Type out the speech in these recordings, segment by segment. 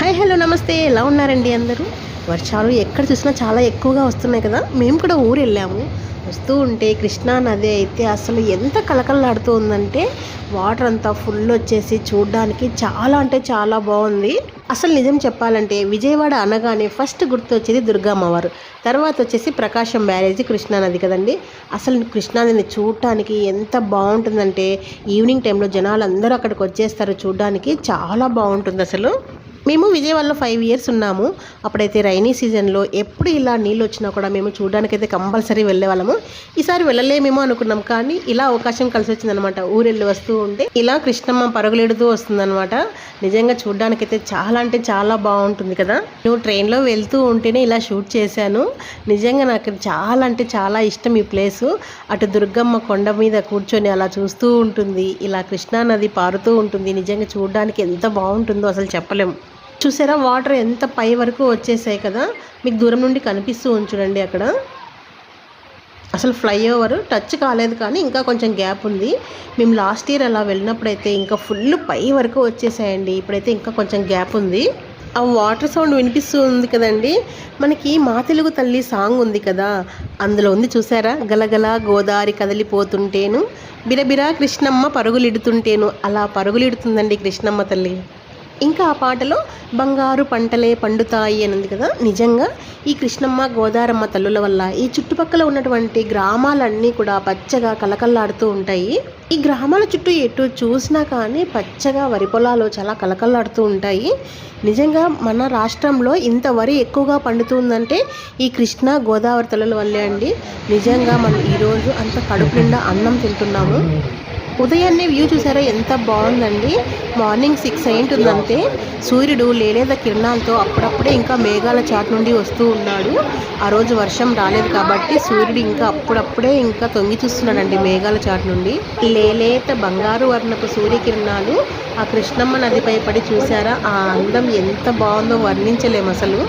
Hi hello నమస్తే. ఎలా ఉన్నారండి అందరూ? వర్షాలు ఎక్కడ చూసినా చాలా ఎక్కువగా వస్తున్నాయి కదా? మేము కూడా ఊరు వెళ్ళాము వస్తూ ఉంటే కృష్ణా నది అయితే అసలు ఎంత కలకలలాడుతూ ఉందంటే వాటర్ అంతా ఫుల్ వచ్చేసి చూడడానికి చాలా అంటే చాలా బాగుంది. అసలు నిజం చెప్పాలంటే విజయవాడ అనగానే ఫస్ట్ గుర్తు వచ్చేది దుర్గమ్మవారు. తర్వాత వచ్చేసి ప్రకాశం బ్యారేజీ కృష్ణానది కదండి. అసలు కృష్ణానదిని చూడటానికి ఎంత బాగుంటుందంటే ఈవినింగ్ టైంలో జనాలు అందరూ అక్కడికి వచ్చేస్తారు చూడడానికి. చాలా బాగుంటుంది అసలు. మేము విజయవాడలో ఫైవ్ ఇయర్స్ ఉన్నాము. అప్పుడైతే రైనీ సీజన్లో ఎప్పుడు ఇలా నీళ్ళు వచ్చినా కూడా మేము చూడడానికైతే కంపల్సరీ వెళ్ళేవాళ్ళము ఈసారి వెళ్ళలేమేమో అనుకున్నాం కానీ ఇలా అవకాశం కలిసి వచ్చిందనమాట ఊరెళ్ళి వస్తూ ఉంటే ఇలా కృష్ణమ్మ పరుగులెడుతూ వస్తుందన్నమాట. నిజంగా చూడడానికైతే చాలా అంటే చాలా బాగుంటుంది కదా. నువ్వు ట్రైన్లో వెళ్తూ ఉంటేనే ఇలా షూట్ చేశాను. నిజంగా నాకు చాలా అంటే చాలా ఇష్టం ఈ ప్లేసు అటు దుర్గమ్మ కొండ మీద కూర్చొని అలా చూస్తూ ఉంటుంది. ఇలా కృష్ణా నది పారుతూ ఉంటుంది. నిజంగా చూడడానికి ఎంత బాగుంటుందో అసలు చెప్పలేం. చూసారా? వాటర్ ఎంత పై వరకు వచ్చేసాయి కదా? మీకు దూరం నుండి కనిపిస్తూ ఉంచుడండి అక్కడ. అసలు ఫ్లైఓవర్ టచ్ కాలేదు కానీ ఇంకా కొంచెం గ్యాప్ ఉంది. మేము లాస్ట్ ఇయర్ అలా వెళ్ళినప్పుడైతే ఇంకా ఫుల్ పై వరకు వచ్చేసాయండి. ఇప్పుడైతే ఇంకా కొంచెం గ్యాప్ ఉంది. ఆ వాటర్ సౌండ్ వినిపిస్తూ ఉంది కదండి. మనకి మా తెలుగు తల్లి సాంగ్ ఉంది కదా? అందులో ఉంది చూసారా? గలగల గోదావరి కదిలిపోతుంటేను బిరబిరా కృష్ణమ్మ పరుగులిడుతుంటేను. అలా పరుగులిడుతుందండి కృష్ణమ్మ తల్లి. ఇంకా ఆ పాటలో బంగారు పంటలే పండుతాయి అని ఉంది కదా. నిజంగా ఈ కృష్ణమ్మ గోదారమ్మ తల్లుల వల్ల ఈ చుట్టుపక్కల ఉన్నటువంటి గ్రామాలన్నీ కూడా పచ్చగా కలకల్లాడుతూ ఉంటాయి. ఈ గ్రామాల చుట్టూ ఎటు చూసినా కానీ పచ్చగా వరి పొలాలు చాలా కలకల్లాడుతూ ఉంటాయి. నిజంగా మన రాష్ట్రంలో ఇంత వరి ఎక్కువగా పండుతుందంటే ఈ కృష్ణ గోదావరి తల్లుల వల్లే అండి. నిజంగా మనం ఈరోజు అంత కడుపు నిండా అన్నం తింటున్నాము. ఉదయాన్నే వ్యూ చూసారా? ఎంత బాగుందండి. మార్నింగ్ సిక్స్ అయింటుందంటే సూర్యుడు లేలేద కిరణాలతో అప్పుడప్పుడే ఇంకా మేఘాల చాటు నుండి వస్తూ ఉన్నాడు. ఆ రోజు వర్షం రాలేదు కాబట్టి సూర్యుడు ఇంకా అప్పుడప్పుడే ఇంకా తొంగి చూస్తున్నాడండి మేఘాల చాటు నుండి. లేలేత బంగారు వర్ణపు సూర్యకిరణాలు ఆ కృష్ణమ్మ నదిపై పడి చూసారా? ఆ అందం ఎంత బాగుందో వర్ణించలేము అసలు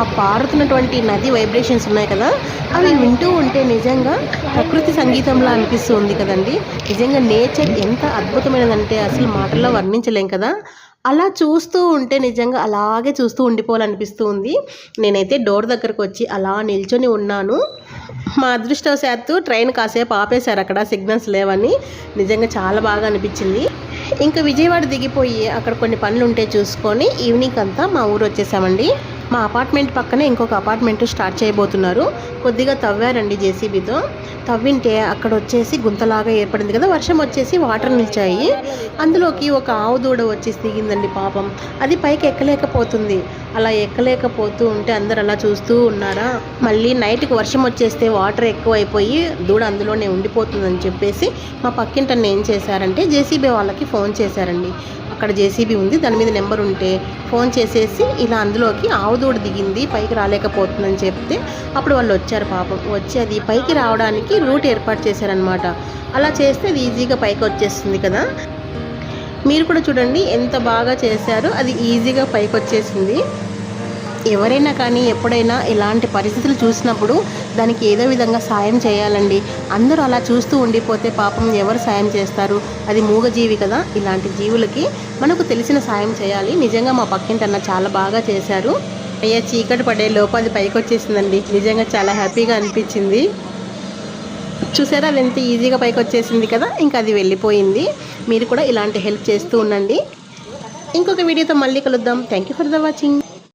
ఆ పారుతున్నటువంటి నది వైబ్రేషన్స్ ఉన్నాయి కదా అవి వింటూ ఉంటే నిజంగా ప్రకృతి సంగీతంలా అనిపిస్తూ ఉంది కదండి. నిజంగా నేచర్ ఎంత అద్భుతమైనదంటే అసలు మాటల్లో వర్ణించలేం కదా. అలా చూస్తూ ఉంటే నిజంగా అలాగే చూస్తూ ఉండిపోవాలనిపిస్తూ ఉంది నేనైతే డోర్ దగ్గరకు వచ్చి అలా నిల్చొని ఉన్నాను. మా అదృష్టవశాత్తు ట్రైన్ కాసేపు ఆపేశారు అక్కడ సిగ్నల్స్ లేవని. నిజంగా చాలా బాగా అనిపించింది. ఇంకా విజయవాడ దిగిపోయి అక్కడ కొన్ని పనులు ఉంటే చూసుకొని ఈవినింగ్ అంతా మా ఊరు వచ్చేసామండి. మా అపార్ట్మెంట్ పక్కనే ఇంకొక అపార్ట్మెంట్ స్టార్ట్ చేయబోతున్నారు. కొద్దిగా తవ్వారండి జేసీబీతో. తవ్వింటే అక్కడ వచ్చేసి గుంతలాగా ఏర్పడింది కదా వర్షం వచ్చేసి వాటర్ నిలిచాయి. అందులోకి ఒక ఆవు దూడ వచ్చేసి దిగిందండి పాపం. అది పైకి ఎక్కలేకపోతుంది. అలా ఎక్కలేకపోతూ ఉంటే అందరు అలా చూస్తూ ఉన్నారా? మళ్ళీ నైట్కి వర్షం వచ్చేస్తే వాటర్ ఎక్కువైపోయి దూడ అందులోనే ఉండిపోతుందని చెప్పేసి మా పక్కింటని ఏం చేశారంటే జేసీబీ వాళ్ళకి ఫోన్ చేశారండి. అక్కడ జేసీబీ ఉంది. దాని మీద నెంబర్ ఉంటే ఫోన్ చేసేసి ఇలా అందులోకి ఆవుదూడ దిగింది పైకి రాలేకపోతుందని చెప్తే అప్పుడు వాళ్ళు వచ్చారు పాపం. వచ్చి అది పైకి రావడానికి రూట్ ఏర్పాటు చేశారనమాట అలా చేస్తే అది ఈజీగా పైకి వచ్చేస్తుంది కదా. మీరు కూడా చూడండి ఎంత బాగా చేశారో. అది ఈజీగా పైకి వచ్చేసింది. ఎవరైనా కానీ ఎప్పుడైనా ఇలాంటి పరిస్థితులు చూసినప్పుడు దానికి ఏదో విధంగా సాయం చేయాలండి. అందరూ అలా చూస్తూ ఉండిపోతే పాపం ఎవరు సాయం చేస్తారు? అది మూగజీవి కదా ఇలాంటి జీవులకి మనకు తెలిసిన సాయం చేయాలి. నిజంగా మా పక్కింటి అన్న చాలా బాగా చేశారు. అయ్యా చీకటి పడే లోపు అది పైకి వచ్చేసిందండి నిజంగా చాలా హ్యాపీగా అనిపించింది. చూసారా అది ఎంత ఈజీగా పైకి వచ్చేసింది కదా ఇంకా అది వెళ్ళిపోయింది. మీరు కూడా ఇలాంటి హెల్ప్ చేస్తూ ఉండండి. ఇంకొక వీడియోతో మళ్ళీ కలుద్దాం. Thank you for the watching